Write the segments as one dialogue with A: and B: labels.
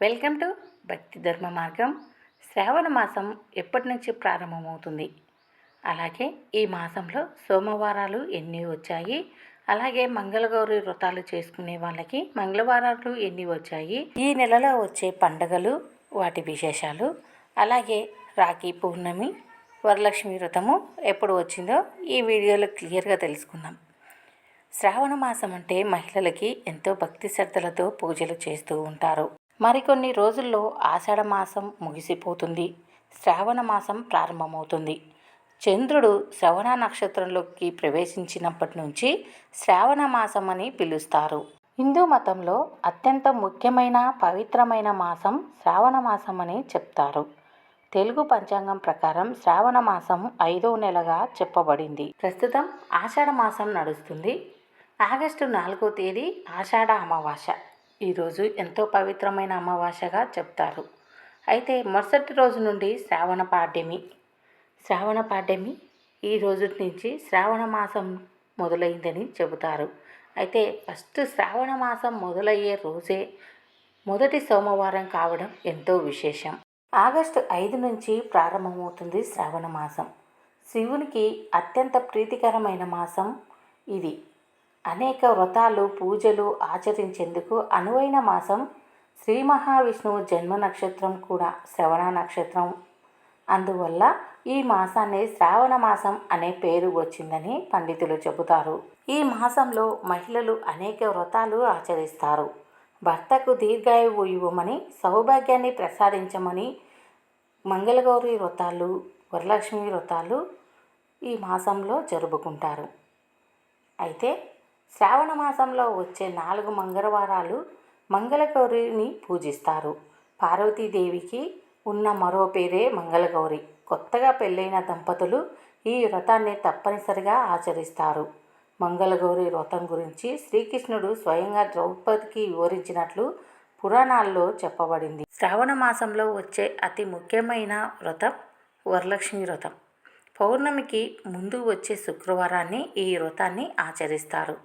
A: Welcome to భక్తి ధర్మ మార్గం. శ్రావణ మాసం ఎప్పటి నుంచి ప్రారంభమవుతుంది? అలాగే ఈ మాసంలో సోమవారాలు ఎన్ని వచ్చాయి? అలాగే మంగళగౌరి వ్రతాలు చేసుకునే వాళ్ళకి మంగళవారాలు ఎన్ని వచ్చాయి? ఈ నెలలో వచ్చే పండగలు వాటి విశేషాలు అలాగే రాఖీ పౌర్ణమి వరలక్ష్మి వ్రతము ఎప్పుడు వచ్చిందో ఈ వీడియోలో క్లియర్గా తెలుసుకుందాం. శ్రావణ మాసం అంటే మహిళలకి ఎంతో భక్తి శ్రద్ధలతో పూజలు చేస్తూ ఉంటారు. మరికొన్ని రోజుల్లో ఆషాఢ మాసం ముగిసిపోతుంది. శ్రావణ మాసం ప్రారంభమవుతుంది. చంద్రుడు శ్రవణ నక్షత్రంలోకి ప్రవేశించినప్పటి నుంచి శ్రావణ మాసం అని పిలుస్తారు. హిందూ మతంలో అత్యంత ముఖ్యమైన పవిత్రమైన మాసం శ్రావణ మాసం అని చెప్తారు. తెలుగు పంచాంగం ప్రకారం శ్రావణ మాసం ఐదో నెలగా చెప్పబడింది. ప్రస్తుతం ఆషాఢ మాసం నడుస్తుంది. ఆగస్టు నాలుగో తేదీ ఆషాఢ అమావాస్య. ఈరోజు ఎంతో పవిత్రమైన అమావాస్యగా చెప్తారు. అయితే మరుసటి రోజు నుండి శ్రావణ పాడ్యమి. శ్రావణ పాడ్యమి ఈ రోజు నుంచి శ్రావణ మాసం మొదలైందని చెబుతారు. అయితే ఫస్ట్ శ్రావణ మాసం మొదలయ్యే రోజే మొదటి సోమవారం కావడం ఎంతో విశేషం. ఆగస్టు ఐదు నుంచి ప్రారంభమవుతుంది శ్రావణ మాసం. శివునికి అత్యంత ప్రీతికరమైన మాసం ఇది. అనేక వ్రతాలు పూజలు ఆచరించేందుకు అనువైన మాసం శ్రీ మహావిష్ణువు జన్మ నక్షత్రం కూడా శ్రవణ నక్షత్రం. అందువల్ల ఈ మాసాన్ని శ్రావణ మాసం అనే పేరు వచ్చిందని పండితులు చెబుతారు. ఈ మాసంలో మహిళలు అనేక వ్రతాలు ఆచరిస్తారు. భర్తకు దీర్ఘాయువు ఇవ్వమని సౌభాగ్యాన్ని ప్రసాదించమని మంగళగౌరి వ్రతాలు వరలక్ష్మి వ్రతాలు ఈ మాసంలో జరుపుకుంటారు. అయితే శ్రావణ మాసంలో వచ్చే నాలుగు మంగళవారాలు మంగళగౌరిని పూజిస్తారు. పార్వతీదేవికి ఉన్న మరో పేరే మంగళగౌరి. కొత్తగా పెళ్ళైన దంపతులు ఈ వ్రతాన్ని తప్పనిసరిగా ఆచరిస్తారు. మంగళగౌరి వ్రతం గురించి శ్రీకృష్ణుడు స్వయంగా ద్రౌపదికి వివరించినట్లు పురాణాల్లో చెప్పబడింది. శ్రావణ మాసంలో వచ్చే అతి ముఖ్యమైన వ్రతం వరలక్ష్మి వ్రతం. పౌర్ణమికి ముందు వచ్చే శుక్రవారాన్ని ఈ వ్రతాన్ని ఆచరిస్తారు.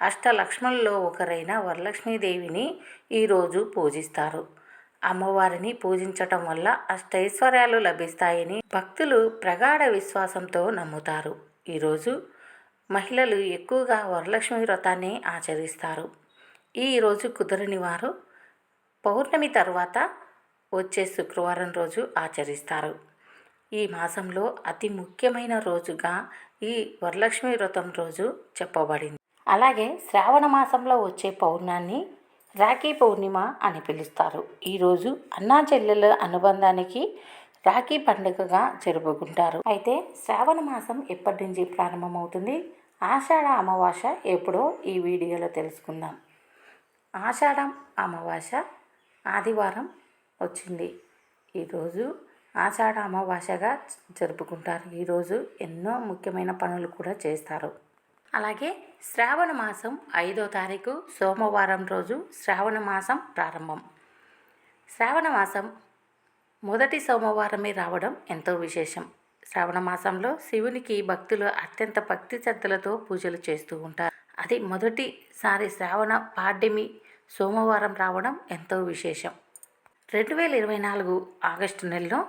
A: అష్టలక్ష్మణుల్లో ఒకరైన వరలక్ష్మీదేవిని ఈరోజు పూజిస్తారు. అమ్మవారిని పూజించటం వల్ల అష్టైశ్వర్యాలు లభిస్తాయని భక్తులు ప్రగాఢ విశ్వాసంతో నమ్ముతారు. ఈరోజు మహిళలు ఎక్కువగా వరలక్ష్మి వ్రతాన్ని ఆచరిస్తారు. ఈరోజు కుదరని వారు పౌర్ణమి తర్వాత వచ్చే శుక్రవారం రోజు ఆచరిస్తారు. ఈ మాసంలో అతి ముఖ్యమైన రోజుగా ఈ వరలక్ష్మి వ్రతం రోజు చెప్పబడింది. అలాగే శ్రావణ మాసంలో వచ్చే పౌర్ణాన్ని రాఖీ పౌర్ణిమ అని పిలుస్తారు. ఈరోజు అన్నా చెల్లెల అనుబంధానికి రాఖీ పండుగగా జరుపుకుంటారు. అయితే శ్రావణ మాసం ఎప్పటి నుంచి ప్రారంభమవుతుంది? ఆషాఢ అమావాస ఎప్పుడో ఈ వీడియోలో తెలుసుకుందాం. ఆషాఢం అమావాస ఆదివారం వచ్చింది. ఈరోజు ఆషాఢ అమావాసగా జరుపుకుంటారు. ఈరోజు ఎన్నో ముఖ్యమైన పనులు కూడా చేస్తారు. అలాగే శ్రావణ మాసం ఐదో తారీఖు సోమవారం రోజు శ్రావణ మాసం ప్రారంభం. శ్రావణ మాసం మొదటి సోమవారమే రావడం ఎంతో విశేషం. శ్రావణ మాసంలో శివునికి భక్తులు అత్యంత భక్తి శ్రద్ధలతో పూజలు చేస్తూ ఉంటారు. అది మొదటిసారి శ్రావణ పాడ్యమి సోమవారం రావడం ఎంతో విశేషం. రెండు వేల ఇరవై నాలుగు ఆగస్టు నెలలో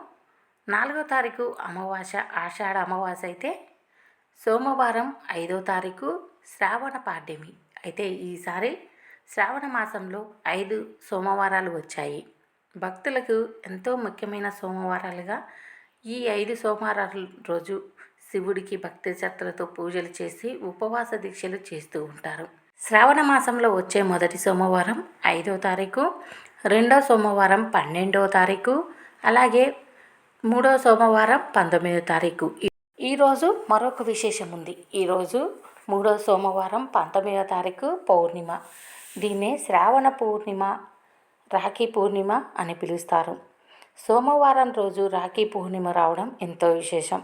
A: నాలుగో తారీఖు అమావాస్య ఆషాఢ అమావాస్య అయితే సోమవారం ఐదో తారీఖు శ్రావణ పాడ్యమి. అయితే ఈసారి శ్రావణ మాసంలో ఐదు సోమవారాలు వచ్చాయి. భక్తులకు ఎంతో ముఖ్యమైన సోమవారాలుగా ఈ ఐదు సోమవారాల రోజు శివుడికి భక్తి శ్రద్ధలతో పూజలు చేసి ఉపవాస దీక్షలు చేస్తూ ఉంటారు. శ్రావణ మాసంలో వచ్చే మొదటి సోమవారం ఐదో తారీఖు రెండో సోమవారం పన్నెండో తారీఖు అలాగే మూడో సోమవారం పంతొమ్మిదో తారీఖు. ఈరోజు మరొక విశేషం ఉంది ఈరోజు మూడో సోమవారం పంతొమ్మిదో తారీఖు పౌర్ణిమ. దీన్నే శ్రావణ పూర్ణిమ రాఖీ పూర్ణిమ అని పిలుస్తారు. సోమవారం రోజు రాఖీ పూర్ణిమ రావడం ఎంతో విశేషం.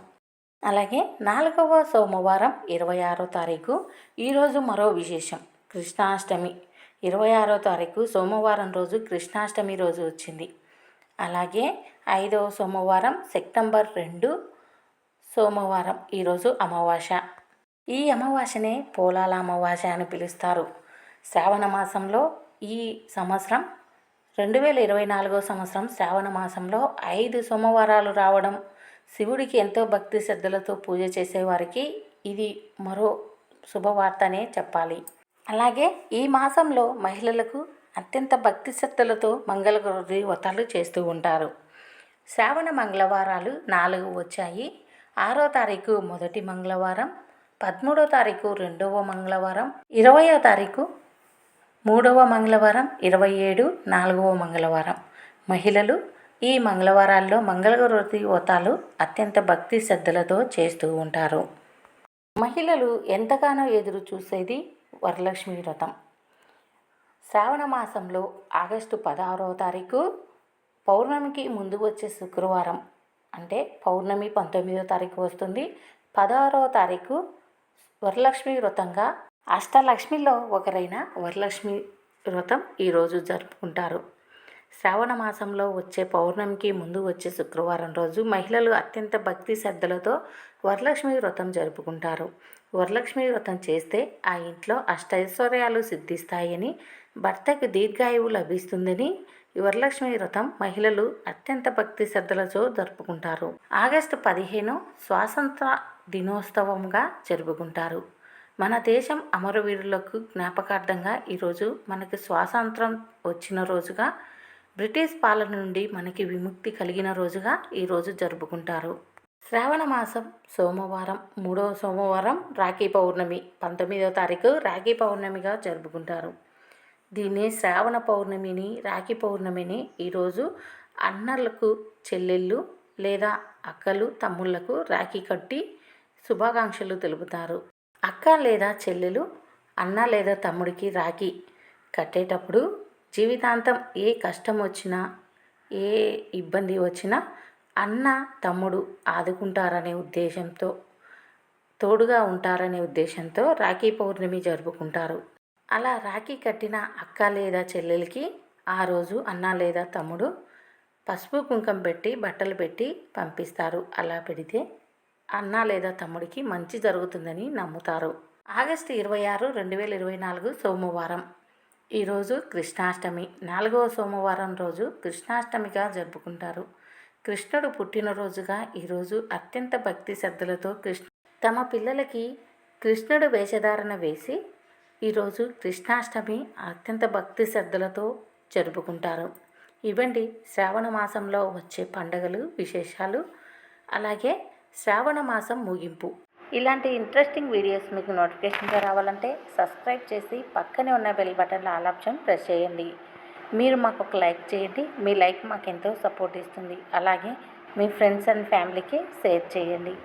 A: అలాగే నాలుగవ సోమవారం ఇరవై ఆరో తారీఖు ఈరోజు మరో విశేషం. కృష్ణాష్టమి. ఇరవై ఆరో తారీఖు సోమవారం రోజు కృష్ణాష్టమి రోజు వచ్చింది. అలాగే ఐదవ సోమవారం సెప్టెంబర్ రెండు సోమవారం ఈరోజు అమావాస్య. ఈ అమావాస్యనే పోలాల అమావాస్య అని పిలుస్తారు. శ్రావణ మాసంలో ఈ సంవత్సరం రెండు వేల ఇరవై నాలుగో సంవత్సరం శ్రావణ మాసంలో ఐదు సోమవారాలు రావడం శివుడికి ఎంతో భక్తి శ్రద్ధలతో పూజ చేసేవారికి ఇది మరో శుభవార్తనే చెప్పాలి. అలాగే ఈ మాసంలో మహిళలకు అత్యంత భక్తి శ్రద్ధలతో మంగళగౌరి వ్రతాలు చేస్తూ ఉంటారు. శ్రావణ మంగళవారాలు నాలుగు వచ్చాయి. ఆరో తారీఖు మొదటి మంగళవారం పదమూడో తారీఖు రెండవ మంగళవారం ఇరవయో తారీఖు మూడవ మంగళవారం ఇరవై ఏడు నాలుగవ మంగళవారం. మహిళలు ఈ మంగళవారాల్లో మంగళగౌరి వ్రతాలు అత్యంత భక్తి శ్రద్ధలతో చేస్తూ ఉంటారు. మహిళలు ఎంతగానో ఎదురు చూసేది వరలక్ష్మి వ్రతం. శ్రావణ మాసంలో ఆగస్టు పదహారవ తారీఖు పౌర్ణమికి ముందు వచ్చే శుక్రవారం. అంటే పౌర్ణమి పంతొమ్మిదో తారీఖు వస్తుంది. పదహారవ తారీఖు వరలక్ష్మి వ్రతంగా అష్టలక్ష్మిలో ఒకరైన వరలక్ష్మి వ్రతం ఈరోజు జరుపుకుంటారు. శ్రావణ మాసంలో వచ్చే పౌర్ణమికి ముందు వచ్చే శుక్రవారం రోజు మహిళలు అత్యంత భక్తి శ్రద్ధలతో వరలక్ష్మి వ్రతం జరుపుకుంటారు. వరలక్ష్మి వ్రతం చేస్తే ఆ ఇంట్లో అష్టైశ్వర్యాలు సిద్ధిస్తాయని భర్తకు దీర్ఘాయువు లభిస్తుందని వరలక్ష్మి వ్రతం మహిళలు అత్యంత భక్తి శ్రద్ధలతో జరుపుకుంటారు. ఆగస్టు పదిహేను స్వాతంత్ర దినోత్సవంగా జరుపుకుంటారు. మన దేశం అమరవీరులకు జ్ఞాపకార్థంగా ఈరోజు మనకి స్వాతంత్రం వచ్చిన రోజుగా బ్రిటిష్ పాలన నుండి మనకి విముక్తి కలిగిన రోజుగా ఈరోజు జరుపుకుంటారు. శ్రావణ మాసం సోమవారం మూడవ సోమవారం రాఖీ పౌర్ణమి పంతొమ్మిదవ తారీఖు రాఖీ పౌర్ణమిగా జరుపుకుంటారు. దీన్ని శ్రావణ పౌర్ణమిని రాఖీ పౌర్ణమిని ఈరోజు అన్నలకు చెల్లెళ్ళు లేదా అక్కలు తమ్ముళ్ళకు రాఖీ కట్టి శుభాకాంక్షలు తెలుపుతారు. అక్క లేదా చెల్లెలు అన్న లేదా తమ్ముడికి రాఖీ కట్టేటప్పుడు జీవితాంతం ఏ కష్టం వచ్చినా ఏ ఇబ్బంది వచ్చినా అన్న తమ్ముడు ఆదుకుంటారనే ఉద్దేశంతో తోడుగా ఉంటారనే ఉద్దేశంతో రాఖీ పౌర్ణమి జరుపుకుంటారు. అలా రాఖీ కట్టిన అక్క లేదా చెల్లెలకి ఆ రోజు అన్న లేదా తమ్ముడు పసుపు కుంకం పెట్టి బట్టలు పెట్టి పంపిస్తారు. అలా పెడితే అన్న లేదా తమ్ముడికి మంచి జరుగుతుందని నమ్ముతారు. ఆగస్టు ఇరవై ఆరు రెండు వేల ఇరవై నాలుగు సోమవారం. ఈరోజు కృష్ణాష్టమి. నాలుగవ సోమవారం రోజు కృష్ణాష్టమిగా జరుపుకుంటారు. కృష్ణుడు పుట్టినరోజుగా ఈరోజు అత్యంత భక్తి శ్రద్ధలతో కృష్ణ తమ పిల్లలకి కృష్ణుడు వేషధారణ వేసి ఈరోజు కృష్ణాష్టమి అత్యంత భక్తి శ్రద్ధలతో జరుపుకుంటారు. ఇవండి శ్రావణ మాసంలో వచ్చే పండగలు విశేషాలు అలాగే శ్రావణ మాసం ముగింపు. ఇలాంటి ఇంట్రెస్టింగ్ వీడియోస్ మీకు నోటిఫికేషన్గా రావాలంటే సబ్స్క్రైబ్ చేసి పక్కనే ఉన్న బెల్ బటన్లో ఆల్ ఆప్షన్ ప్రెస్ చేయండి. మీరు మాకు ఒక లైక్ చేయండి మీ లైక్ మాకు ఎంతో సపోర్ట్ ఇస్తుంది. అలాగే మీ ఫ్రెండ్స్ అండ్ ఫ్యామిలీకి షేర్ చేయండి.